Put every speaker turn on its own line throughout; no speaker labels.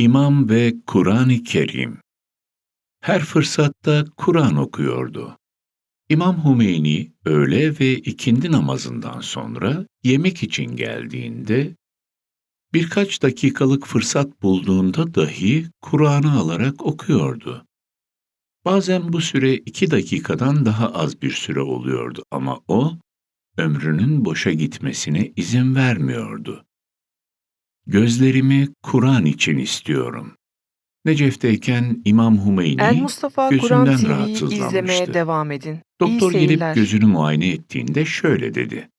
İmam ve Kur'an-ı Kerim Her fırsatta Kur'an okuyordu. İmam Hümeyni öğle ve ikindi namazından sonra yemek için geldiğinde birkaç dakikalık fırsat bulduğunda dahi Kur'an'ı alarak okuyordu. Bazen bu süre iki dakikadan daha az bir süre oluyordu ama o, ömrünün boşa gitmesine izin vermiyordu. Gözlerimi Kur'an için istiyorum. Necef'teyken İmam Hümeyni
El Mustafa
gözünden
Kur'an TV'yi
rahatsızlanmıştı.
izlemeye devam edin.
Doktor
İyi
gelip
seyirler.
gözünü muayene ettiğinde şöyle dedi.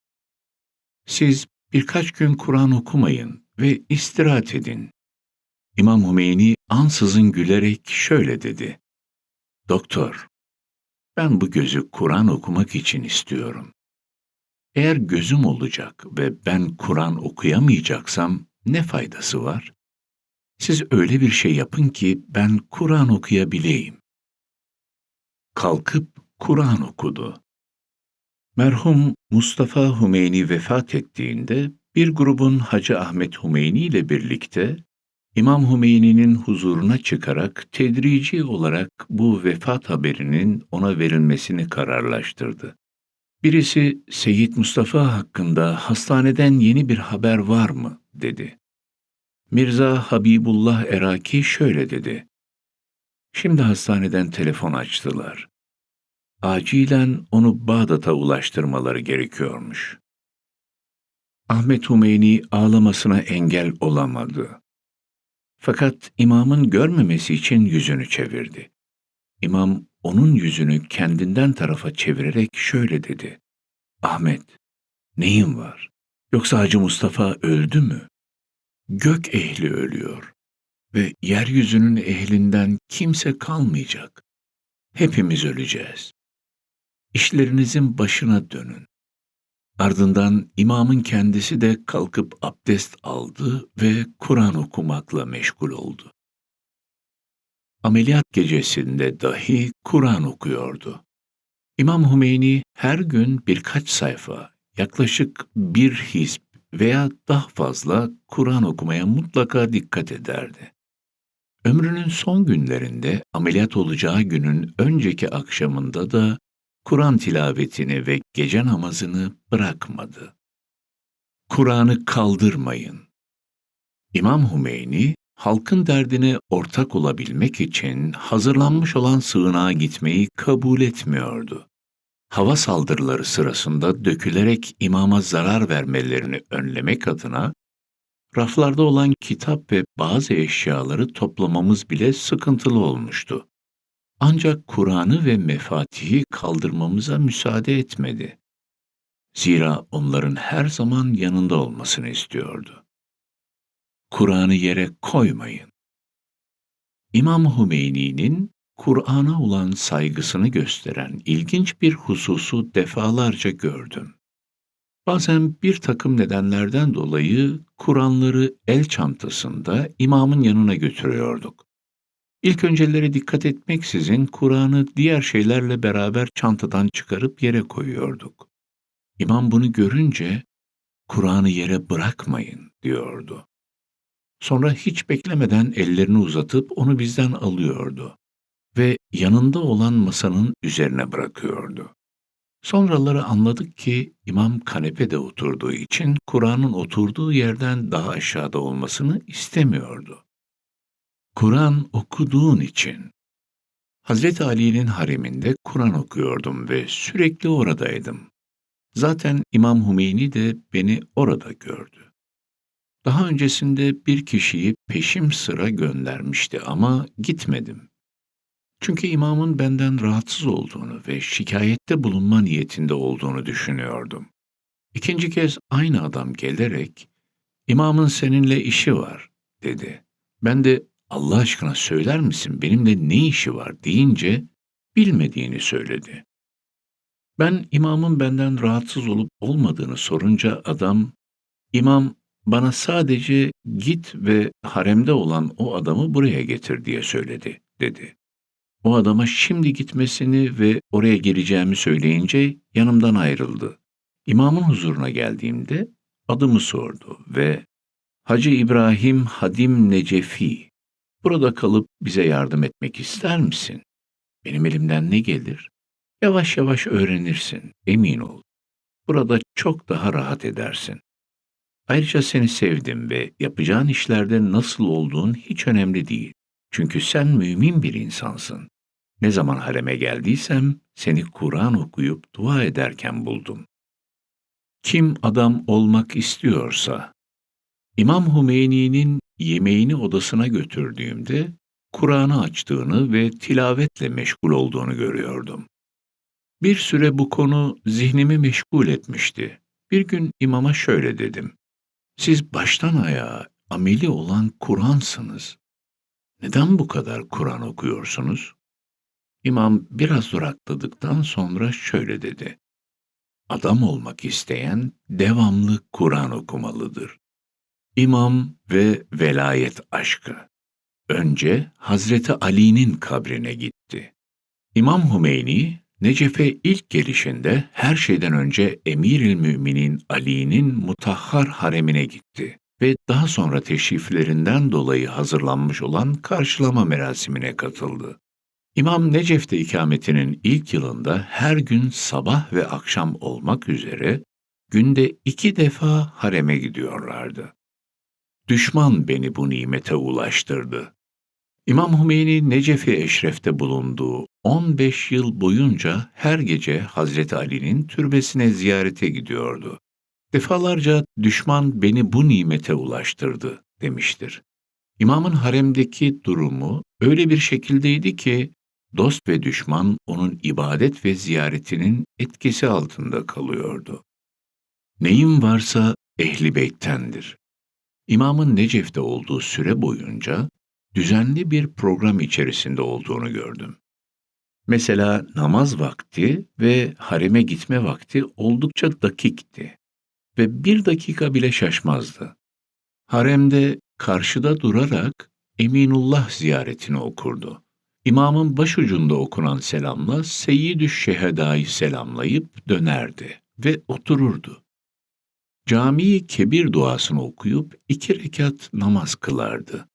Siz birkaç gün Kur'an okumayın ve istirahat edin. İmam Hümeyni ansızın gülerek şöyle dedi. Doktor, ben bu gözü Kur'an okumak için istiyorum. Eğer gözüm olacak ve ben Kur'an okuyamayacaksam ne faydası var? Siz öyle bir şey yapın ki ben Kur'an okuyabileyim. Kalkıp Kur'an okudu. Merhum Mustafa Hümeyni vefat ettiğinde bir grubun Hacı Ahmet Hümeyni ile birlikte İmam Hümeyni'nin huzuruna çıkarak tedrici olarak bu vefat haberinin ona verilmesini kararlaştırdı. Birisi Seyyid Mustafa hakkında hastaneden yeni bir haber var mı dedi. Mirza Habibullah Eraki şöyle dedi. Şimdi hastaneden telefon açtılar. Acilen onu Bağdat'a ulaştırmaları gerekiyormuş. Ahmet Hümeyni ağlamasına engel olamadı. Fakat imamın görmemesi için yüzünü çevirdi. İmam onun yüzünü kendinden tarafa çevirerek şöyle dedi. Ahmet, neyin var? Yoksa Hacı Mustafa öldü mü? Gök ehli ölüyor ve yeryüzünün ehlinden kimse kalmayacak. Hepimiz öleceğiz. İşlerinizin başına dönün. Ardından imamın kendisi de kalkıp abdest aldı ve Kur'an okumakla meşgul oldu. Ameliyat gecesinde dahi Kur'an okuyordu. İmam Hümeyni her gün birkaç sayfa, yaklaşık bir hizb veya daha fazla Kur'an okumaya mutlaka dikkat ederdi. Ömrünün son günlerinde ameliyat olacağı günün önceki akşamında da Kur'an tilavetini ve gece namazını bırakmadı. Kur'an'ı kaldırmayın. İmam Hümeyni, halkın derdine ortak olabilmek için hazırlanmış olan sığınağa gitmeyi kabul etmiyordu. Hava saldırıları sırasında dökülerek imama zarar vermelerini önlemek adına raflarda olan kitap ve bazı eşyaları toplamamız bile sıkıntılı olmuştu. Ancak Kur'an'ı ve mefatihi kaldırmamıza müsaade etmedi. Zira onların her zaman yanında olmasını istiyordu. Kur'an'ı yere koymayın. İmam Hümeyni'nin Kur'an'a olan saygısını gösteren ilginç bir hususu defalarca gördüm. Bazen bir takım nedenlerden dolayı Kur'anları el çantasında imamın yanına götürüyorduk. İlk önceleri dikkat etmeksizin Kur'an'ı diğer şeylerle beraber çantadan çıkarıp yere koyuyorduk. İmam bunu görünce Kur'an'ı yere bırakmayın diyordu. Sonra hiç beklemeden ellerini uzatıp onu bizden alıyordu ve yanında olan masanın üzerine bırakıyordu. Sonraları anladık ki imam kanepede oturduğu için Kur'an'ın oturduğu yerden daha aşağıda olmasını istemiyordu. Kur'an okuduğun için. Hazreti Ali'nin hareminde Kur'an okuyordum ve sürekli oradaydım. Zaten İmam Hümeyni de beni orada gördü. Daha öncesinde bir kişiyi peşim sıra göndermişti ama gitmedim. Çünkü imamın benden rahatsız olduğunu ve şikayette bulunma niyetinde olduğunu düşünüyordum. İkinci kez aynı adam gelerek, imamın seninle işi var, dedi. Ben de Allah aşkına söyler misin benimle ne işi var deyince bilmediğini söyledi. Ben imamın benden rahatsız olup olmadığını sorunca adam, imam bana sadece git ve haremde olan o adamı buraya getir diye söyledi, dedi. O adama şimdi gitmesini ve oraya geleceğimi söyleyince yanımdan ayrıldı. İmamın huzuruna geldiğimde adımı sordu ve Hacı İbrahim Hadim Necefi Burada kalıp bize yardım etmek ister misin? Benim elimden ne gelir? Yavaş yavaş öğrenirsin, emin ol. Burada çok daha rahat edersin. Ayrıca seni sevdim ve yapacağın işlerde nasıl olduğun hiç önemli değil. Çünkü sen mümin bir insansın. Ne zaman hareme geldiysem seni Kur'an okuyup dua ederken buldum. Kim adam olmak istiyorsa, İmam Hümeyni'nin yemeğini odasına götürdüğümde Kur'an'ı açtığını ve tilavetle meşgul olduğunu görüyordum. Bir süre bu konu zihnimi meşgul etmişti. Bir gün imama şöyle dedim. Siz baştan ayağa ameli olan Kur'ansınız. Neden bu kadar Kur'an okuyorsunuz? İmam biraz durakladıktan sonra şöyle dedi. Adam olmak isteyen devamlı Kur'an okumalıdır. İmam ve velayet aşkı. Önce Hazreti Ali'nin kabrine gitti. İmam Hümeyni, Necef'e ilk gelişinde her şeyden önce Emiril Müminin Ali'nin mutahhar haremine gitti ve daha sonra teşriflerinden dolayı hazırlanmış olan karşılama merasimine katıldı. İmam Necef'te ikametinin ilk yılında her gün sabah ve akşam olmak üzere günde iki defa hareme gidiyorlardı. Düşman beni bu nimete ulaştırdı. İmam Hümeyni Necefi Eşref'te bulunduğu 15 yıl boyunca her gece Hazreti Ali'nin türbesine ziyarete gidiyordu. Defalarca düşman beni bu nimete ulaştırdı demiştir. İmamın haremdeki durumu öyle bir şekildeydi ki dost ve düşman onun ibadet ve ziyaretinin etkisi altında kalıyordu. Neyim varsa ehli beyttendir. İmamın Necef'te olduğu süre boyunca düzenli bir program içerisinde olduğunu gördüm. Mesela namaz vakti ve hareme gitme vakti oldukça dakikti ve bir dakika bile şaşmazdı. Haremde karşıda durarak Eminullah ziyaretini okurdu. İmamın başucunda okunan selamla Seyyid-ü Şeheda'yı selamlayıp dönerdi ve otururdu. Camii kebir duasını okuyup iki rekat namaz kılardı.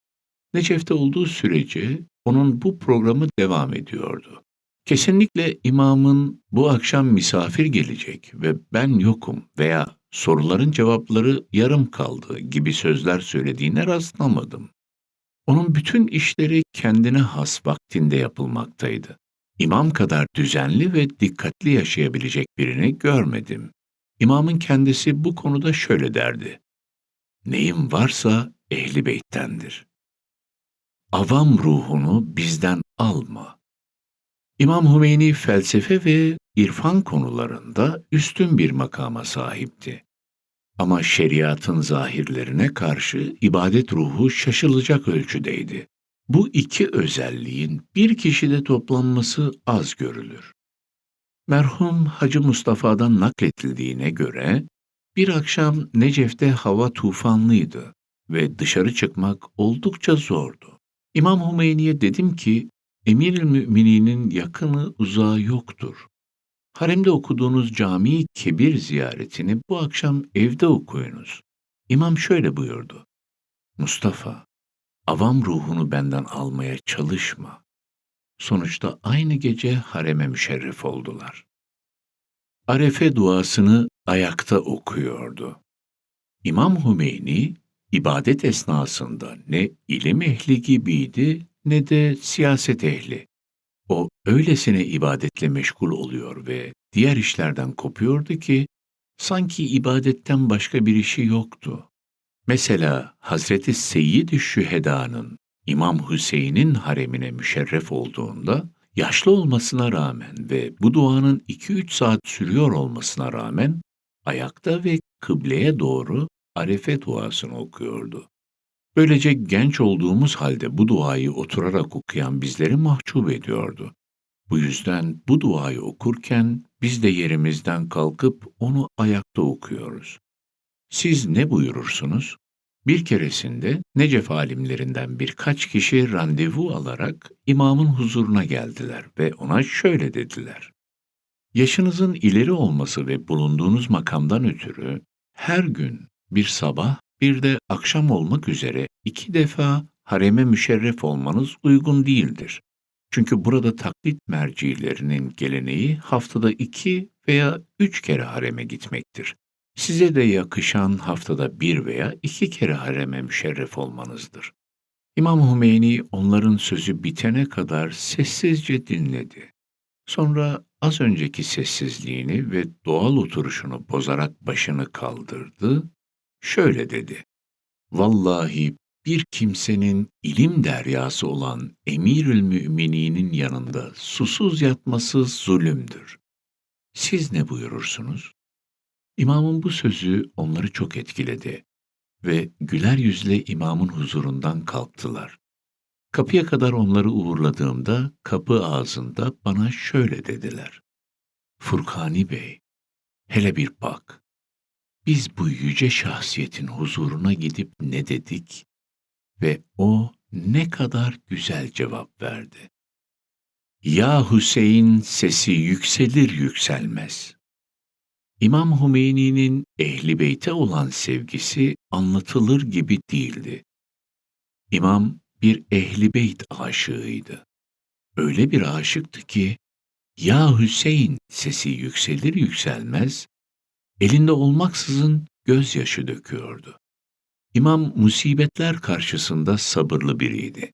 Necef'te olduğu sürece onun bu programı devam ediyordu. Kesinlikle imamın bu akşam misafir gelecek ve ben yokum veya soruların cevapları yarım kaldı gibi sözler söylediğine rastlamadım. Onun bütün işleri kendine has vaktinde yapılmaktaydı. İmam kadar düzenli ve dikkatli yaşayabilecek birini görmedim. İmamın kendisi bu konuda şöyle derdi. Neyim varsa ehli beyttendir. Avam ruhunu bizden alma. İmam Hümeyni felsefe ve irfan konularında üstün bir makama sahipti. Ama şeriatın zahirlerine karşı ibadet ruhu şaşılacak ölçüdeydi. Bu iki özelliğin bir kişide toplanması az görülür. Merhum Hacı Mustafa'dan nakletildiğine göre bir akşam Necef'te hava tufanlıydı ve dışarı çıkmak oldukça zordu. İmam Hümeyni'ye dedim ki Emir-i Mümininin yakını uzağı yoktur. Haremde okuduğunuz cami kebir ziyaretini bu akşam evde okuyunuz. İmam şöyle buyurdu. Mustafa, avam ruhunu benden almaya çalışma. Sonuçta aynı gece hareme müşerref oldular. Arefe duasını ayakta okuyordu. İmam Hümeyni, ibadet esnasında ne ilim ehli gibiydi ne de siyaset ehli. O öylesine ibadetle meşgul oluyor ve diğer işlerden kopuyordu ki sanki ibadetten başka bir işi yoktu. Mesela Hazreti Seyyid-i Şüheda'nın İmam Hüseyin'in haremine müşerref olduğunda yaşlı olmasına rağmen ve bu duanın 2-3 saat sürüyor olmasına rağmen ayakta ve kıbleye doğru arefe duasını okuyordu. Böylece genç olduğumuz halde bu duayı oturarak okuyan bizleri mahcup ediyordu. Bu yüzden bu duayı okurken biz de yerimizden kalkıp onu ayakta okuyoruz. Siz ne buyurursunuz? Bir keresinde Necef alimlerinden birkaç kişi randevu alarak imamın huzuruna geldiler ve ona şöyle dediler. Yaşınızın ileri olması ve bulunduğunuz makamdan ötürü her gün bir sabah bir de akşam olmak üzere iki defa hareme müşerref olmanız uygun değildir. Çünkü burada taklit mercilerinin geleneği haftada iki veya üç kere hareme gitmektir. Size de yakışan haftada bir veya iki kere hareme müşerref olmanızdır. İmam Hümeyni onların sözü bitene kadar sessizce dinledi. Sonra az önceki sessizliğini ve doğal oturuşunu bozarak başını kaldırdı, şöyle dedi. Vallahi bir kimsenin ilim deryası olan Emirül Mümininin yanında susuz yatması zulümdür. Siz ne buyurursunuz? İmamın bu sözü onları çok etkiledi ve güler yüzle imamın huzurundan kalktılar. Kapıya kadar onları uğurladığımda kapı ağzında bana şöyle dediler. Furkani Bey, hele bir bak. Biz bu yüce şahsiyetin huzuruna gidip ne dedik ve o ne kadar güzel cevap verdi. Ya Hüseyin sesi yükselir yükselmez. İmam Hümeyni'nin ehli beyte olan sevgisi anlatılır gibi değildi. İmam bir ehli beyt aşığıydı. Öyle bir aşıktı ki, ya Hüseyin sesi yükselir yükselmez, elinde olmaksızın gözyaşı döküyordu. İmam musibetler karşısında sabırlı biriydi.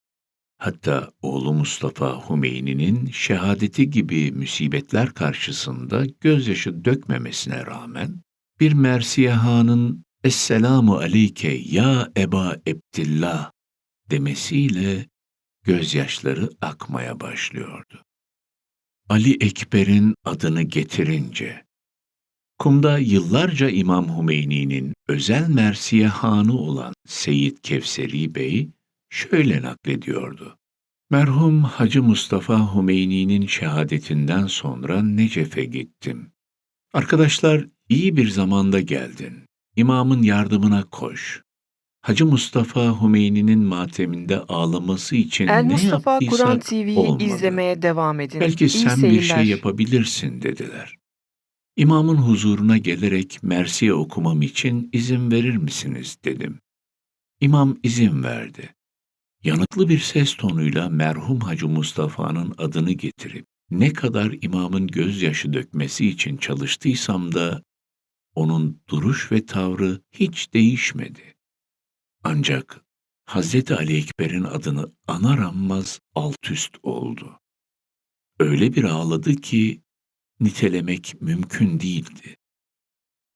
Hatta oğlu Mustafa Hümeyni'nin şehadeti gibi musibetler karşısında gözyaşı dökmemesine rağmen, bir Mersiye Han'ın Esselamu aleyke ya Eba Ebdillah demesiyle gözyaşları akmaya başlıyordu. Ali Ekber'in adını getirince, Kumda yıllarca İmam Hümeyni'nin özel Mersiye Hanı olan Seyyid Kevseri Bey şöyle naklediyordu. Merhum Hacı Mustafa Hümeyni'nin şehadetinden sonra Necef'e gittim. Arkadaşlar iyi bir zamanda geldin. İmamın yardımına koş. Hacı Mustafa Hümeyni'nin mateminde ağlaması için
El
ne
Mustafa Kur'an
yaptıysak
TV'yi
olmadı.
izlemeye devam edin.
Belki
İyi
sen bir
seyirler.
şey yapabilirsin dediler. İmamın huzuruna gelerek Mersiye okumam için izin verir misiniz dedim. İmam izin verdi. Yanıklı bir ses tonuyla merhum Hacı Mustafa'nın adını getirip ne kadar imamın gözyaşı dökmesi için çalıştıysam da onun duruş ve tavrı hiç değişmedi. Ancak Hazreti Ali Ekber'in adını anar anmaz alt üst oldu. Öyle bir ağladı ki nitelemek mümkün değildi.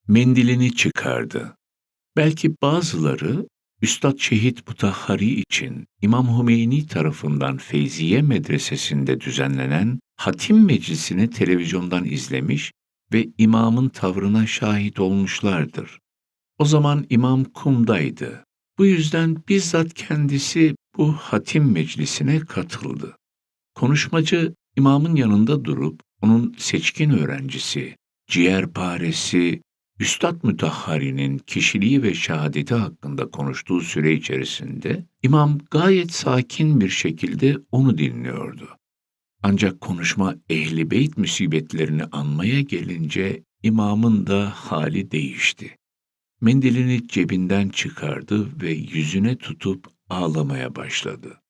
Mendilini çıkardı. Belki bazıları Üstad Şehit Mutahhari için İmam Hümeyni tarafından Feyziye Medresesi'nde düzenlenen hatim meclisini televizyondan izlemiş ve imamın tavrına şahit olmuşlardır. O zaman imam kumdaydı. Bu yüzden bizzat kendisi bu hatim meclisine katıldı. Konuşmacı imamın yanında durup onun seçkin öğrencisi, ciğerparesi, Üstad Mütahhari'nin kişiliği ve şehadeti hakkında konuştuğu süre içerisinde imam gayet sakin bir şekilde onu dinliyordu. Ancak konuşma ehli beyt musibetlerini anmaya gelince imamın da hali değişti. Mendilini cebinden çıkardı ve yüzüne tutup ağlamaya başladı.